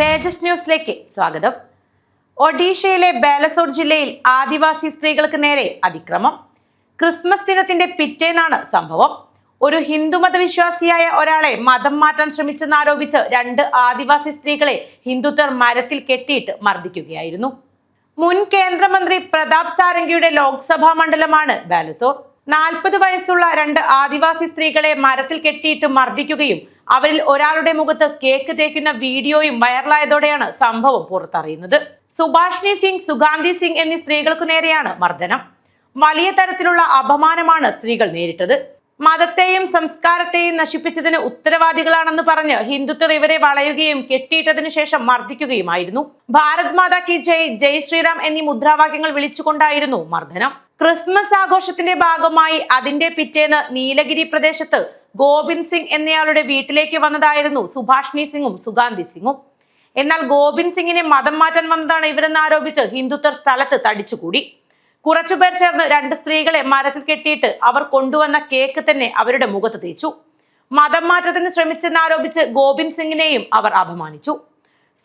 തേജസ് ന്യൂസിലേക്ക് സ്വാഗതം. ഒഡീഷയിലെ ബാലസോർ ജില്ലയിൽ ആദിവാസി സ്ത്രീകൾക്ക് നേരെ അതിക്രമം. ക്രിസ്മസ് ദിനത്തിന്റെ പിറ്റേന്നാണ് സംഭവം. ഒരു ഹിന്ദുമത വിശ്വാസിയായ ഒരാളെ മതം മാറ്റാൻ ശ്രമിച്ചെന്നാരോപിച്ച് രണ്ട് ആദിവാസി സ്ത്രീകളെ ഹിന്ദുത്വർ മരത്തിൽ കെട്ടിയിട്ട് മർദ്ദിക്കുകയായിരുന്നു. മുൻ കേന്ദ്രമന്ത്രി പ്രതാപ് സാരംഗിയുടെ ലോക്സഭാ മണ്ഡലമാണ് ബാലസോർ. നാൽപ്പത് വയസ്സുള്ള രണ്ട് ആദിവാസി സ്ത്രീകളെ മരത്തിൽ കെട്ടിയിട്ട് മർദ്ദിക്കുകയും അവരിൽ ഒരാളുടെ മുഖത്ത് കേക്ക് തേക്കുന്ന വീഡിയോയും വൈറലായതോടെയാണ് സംഭവം പുറത്തറിയുന്നത്. സുഭാഷിണി സിംഗ് സുഗാന്ധി സിംഗ് എന്നീ സ്ത്രീകൾക്ക് നേരെയാണ് മർദ്ദനം. വലിയ തരത്തിലുള്ള അപമാനമാണ് സ്ത്രീകൾ നേരിട്ടത്. മതത്തെയും സംസ്കാരത്തെയും നശിപ്പിച്ചതിന് ഉത്തരവാദികളാണെന്ന് പറഞ്ഞ് ഹിന്ദുത്വർ ഇവരെ വളയുകയും കെട്ടിയിട്ടതിനു ശേഷം മർദ്ദിക്കുകയുമായിരുന്നു. ഭാരത് മാതാ കി ജയ് ജയ് ശ്രീറാം എന്നീ മുദ്രാവാക്യങ്ങൾ വിളിച്ചുകൊണ്ടായിരുന്നു മർദ്ദനം. ക്രിസ്മസ് ആഘോഷത്തിന്റെ ഭാഗമായി അതിന്റെ പിറ്റേന്ന് നീലഗിരി പ്രദേശത്ത് ഗോവിന്ദ് സിംഗ് എന്നയാളുടെ വീട്ടിലേക്ക് വന്നതായിരുന്നു സുഭാഷിണി സിംഗും സുഗാന്തി സിംഗും. എന്നാൽ ഗോവിന്ദ് സിംഗിനെ മതം മാറ്റാൻ വന്നതാണ് ഇവരെന്ന് ആരോപിച്ച് ഹിന്ദുത്വർ സ്ഥലത്ത് തടിച്ചുകൂടി. കുറച്ചുപേർ ചേർന്ന് രണ്ട് സ്ത്രീകളെ മരത്തിൽ കെട്ടിയിട്ട് അവർ കൊണ്ടുവന്ന കേക്ക് തന്നെ അവരുടെ മുഖത്ത് തേച്ചു. മതം മാറ്റത്തിന് ശ്രമിച്ചെന്നാരോപിച്ച് ഗോവിന്ദ് സിംഗിനെയും അവർ അപമാനിച്ചു.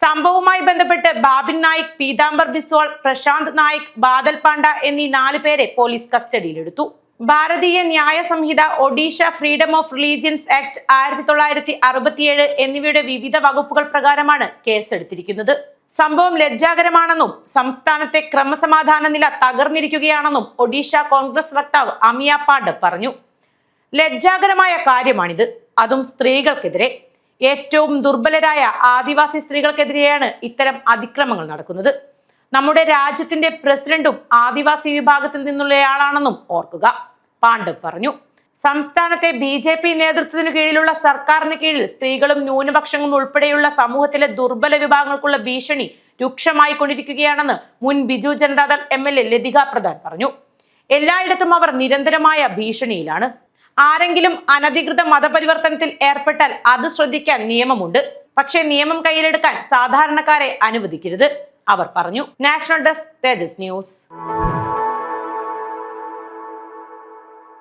സംഭവവുമായി ബന്ധപ്പെട്ട് ബാബിൻ നായിക് പീതാംബർ ബിസ്വാൾ പ്രശാന്ത് നായിക് ബാദൽ പാണ്ഡ എന്നീ നാല് പേരെ പോലീസ് കസ്റ്റഡിയിലെടുത്തു. Bharatiya Nyaya Sanhita Odisha freedom of religions act ആയിരത്തി തൊള്ളായിരത്തി അറുപത്തിയേഴ് എന്നിവയുടെ വിവിധ വകുപ്പുകൾ പ്രകാരമാണ് കേസെടുത്തിരിക്കുന്നത്. സംഭവം ലജ്ജാകരമാണെന്നും സംസ്ഥാനത്തെ ക്രമസമാധാന നില തകർന്നിരിക്കുകയാണെന്നും ഒഡീഷ കോൺഗ്രസ് വക്താവ് അമിയ പാണ്ഡ് പറഞ്ഞു. ലജ്ജാകരമായ കാര്യമാണിത്. അതും സ്ത്രീകൾക്കെതിരെ. ഏറ്റവും ദുർബലരായ ആദിവാസി സ്ത്രീകൾക്കെതിരെയാണ് ഇത്തരം അതിക്രമങ്ങൾ നടക്കുന്നത്. നമ്മുടെ രാജ്യത്തിന്റെ പ്രസിഡന്റും ആദിവാസി വിഭാഗത്തിൽ നിന്നുള്ളയാളാണെന്നും ഓർക്കുക. പാണ്ഡ് പറഞ്ഞു സംസ്ഥാനത്തെ ബി ജെ പി നേതൃത്വത്തിന് കീഴിലുള്ള സർക്കാരിന് കീഴിൽ സ്ത്രീകളും ന്യൂനപക്ഷങ്ങളും ഉൾപ്പെടെയുള്ള സമൂഹത്തിലെ ദുർബല വിഭാഗങ്ങൾക്കുള്ള ഭീഷണി രൂക്ഷമായി കൊണ്ടിരിക്കുകയാണെന്ന് മുൻ Biju Janata Dal M L A Latika Pradhan പറഞ്ഞു. എല്ലായിടത്തും അവർ നിരന്തരമായ ഭീഷണിയിലാണ്. ആരെങ്കിലും അനധികൃത മതപരിവർത്തനത്തിൽ ഏർപ്പെട്ടാൽ അത് ശ്രദ്ധിക്കാൻ നിയമമുണ്ട്. പക്ഷേ നിയമം കയ്യിലെടുക്കാൻ സാധാരണക്കാരെ അനുവദിക്കരുത്. അവർ പറഞ്ഞു. National desk Tejas news.